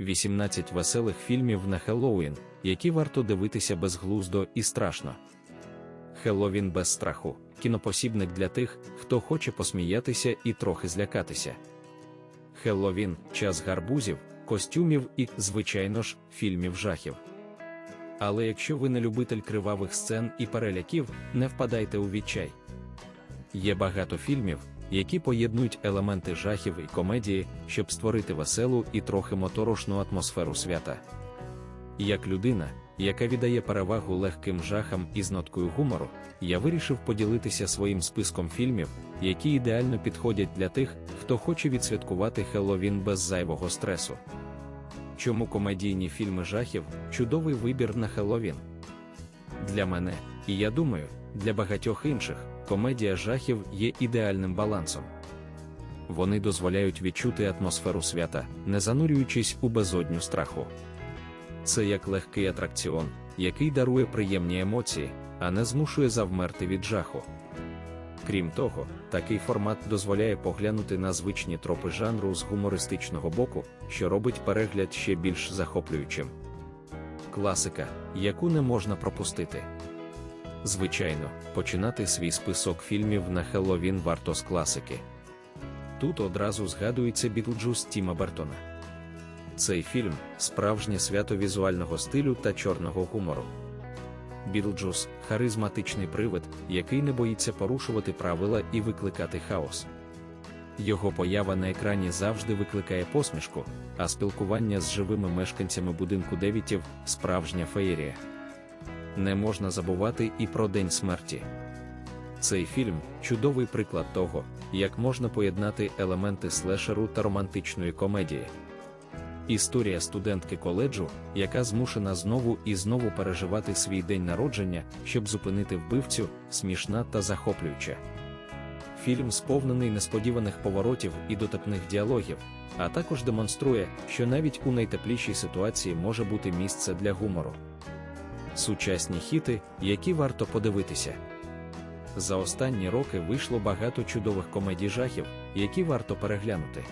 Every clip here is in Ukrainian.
18 веселих фільмів на Хеллоуін, які варто дивитися безглуздо і страшно. Хеллоуін без страху кінопосібник для тих, хто хоче посміятися і трохи злякатися. Хеллоуін час гарбузів, костюмів і, звичайно ж, фільмів жахів. Але якщо ви не любитель кривавих сцен і переляків, не впадайте у відчай. Є багато фільмів, які поєднують елементи жахів і комедії, щоб створити веселу і трохи моторошну атмосферу свята. Як людина, яка віддає перевагу легким жахам із ноткою гумору, я вирішив поділитися своїм списком фільмів, які ідеально підходять для тих, хто хоче відсвяткувати Хеллоуін без зайвого стресу. Чому комедійні фільми жахів чудовий вибір на Хеллоуін? Для мене, і я думаю, для багатьох інших, комедія жахів є ідеальним балансом. Вони дозволяють відчути атмосферу свята, не занурюючись у безодню страху. Це як легкий атракціон, який дарує приємні емоції, а не змушує завмерти від жаху. Крім того, такий формат дозволяє поглянути на звичні тропи жанру з гумористичного боку, що робить перегляд ще більш захоплюючим. Класика, яку не можна пропустити. Звичайно, починати свій список фільмів на Хеллоуін варто з класики. Тут одразу згадується Бітлджус Тіма Бертона. Цей фільм справжнє свято візуального стилю та чорного гумору. Бітлджус харизматичний привид, який не боїться порушувати правила і викликати хаос. Його поява на екрані завжди викликає посмішку, а спілкування з живими мешканцями будинку Девітів справжня феєрія. Не можна забувати і про День смерті. Цей фільм чудовий приклад того, як можна поєднати елементи слешеру та романтичної комедії. Історія студентки коледжу, яка змушена знову і знову переживати свій день народження, щоб зупинити вбивцю, смішна та захоплююча. Фільм сповнений несподіваних поворотів і дотепних діалогів, а також демонструє, що навіть у найтеплішій ситуації може бути місце для гумору. Сучасні хіти, які варто подивитися. За останні роки вийшло багато чудових комедій жахів, які варто переглянути.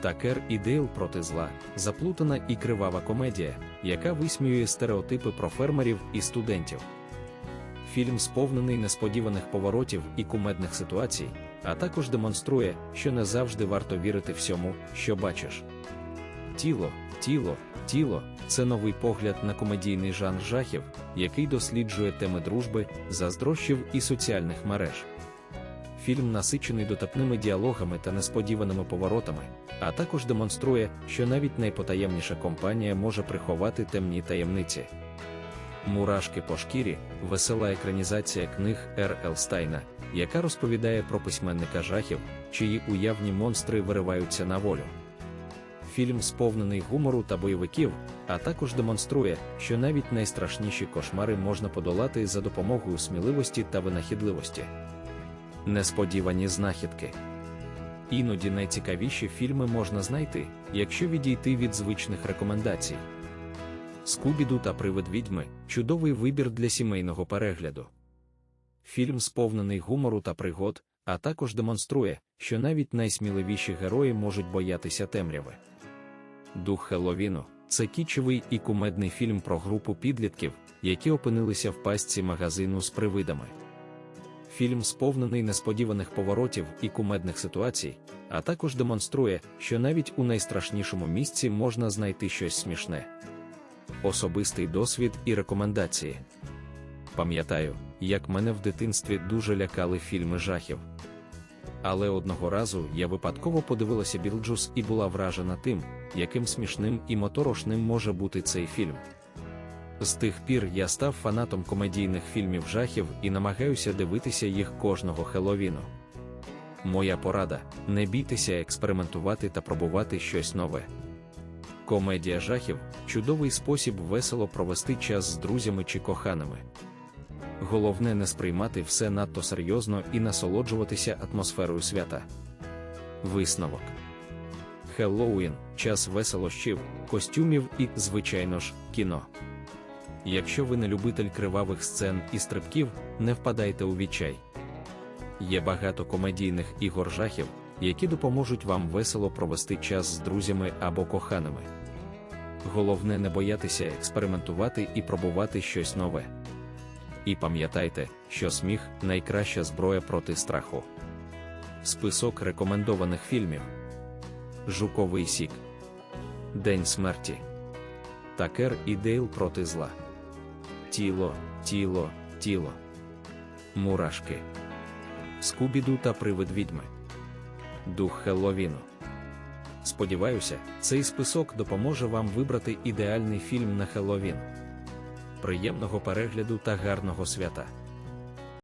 Такер і Дейл проти зла заплутана і кривава комедія, яка висміює стереотипи про фермерів і студентів. Фільм сповнений несподіваних поворотів і кумедних ситуацій, а також демонструє, що не завжди варто вірити всьому, що бачиш. Тіло, тіло, тіло це новий погляд на комедійний жанр жахів, який досліджує теми дружби, заздрощів і соціальних мереж. Фільм насичений дотепними діалогами та несподіваними поворотами, а також демонструє, що навіть найпотаємніша компанія може приховати темні таємниці. Мурашки по шкірі весела екранізація книг Р. Елстайна, яка розповідає про письменника жахів, чиї уявні монстри вириваються на волю. Фільм сповнений гумору та бойовиків, а також демонструє, що навіть найстрашніші кошмари можна подолати за допомогою сміливості та винахідливості. Несподівані знахідки. Іноді найцікавіші фільми можна знайти, якщо відійти від звичних рекомендацій. Скубіду та Привид відьми чудовий вибір для сімейного перегляду. Фільм сповнений гумору та пригод, а також демонструє, що навіть найсміливіші герої можуть боятися темряви. Дух Хелловіну це кічевий і кумедний фільм про групу підлітків, які опинилися в пастці магазину з привидами. Фільм сповнений несподіваних поворотів і кумедних ситуацій, а також демонструє, що навіть у найстрашнішому місці можна знайти щось смішне. Особистий досвід і рекомендації. Пам'ятаю, як мене в дитинстві дуже лякали фільми жахів. Але одного разу я випадково подивилася Білджус і була вражена тим, яким смішним і моторошним може бути цей фільм. З тих пір я став фанатом комедійних фільмів жахів і намагаюся дивитися їх кожного Хеловіну. Моя порада не бійтеся експериментувати та пробувати щось нове. Комедія жахів чудовий спосіб весело провести час з друзями чи коханими. Головне не сприймати все надто серйозно і насолоджуватися атмосферою свята. Висновок Хеллоуін час веселощів, костюмів і, звичайно ж, кіно. Якщо ви не любитель кривавих сцен і стрибків, не впадайте у відчай. Є багато комедійних ігор жахів, які допоможуть вам весело провести час з друзями або коханими. Головне не боятися експериментувати і пробувати щось нове. І пам'ятайте, що сміх найкраща зброя проти страху. Список рекомендованих фільмів: Жуковий сік, День смерті, Такер і Дейл проти зла. Тіло, тіло, тіло. Мурашки. Скубіду та привид відьми. Дух Хелловіну. Сподіваюся, цей список допоможе вам вибрати ідеальний фільм на Хелловін. Приємного перегляду та гарного свята!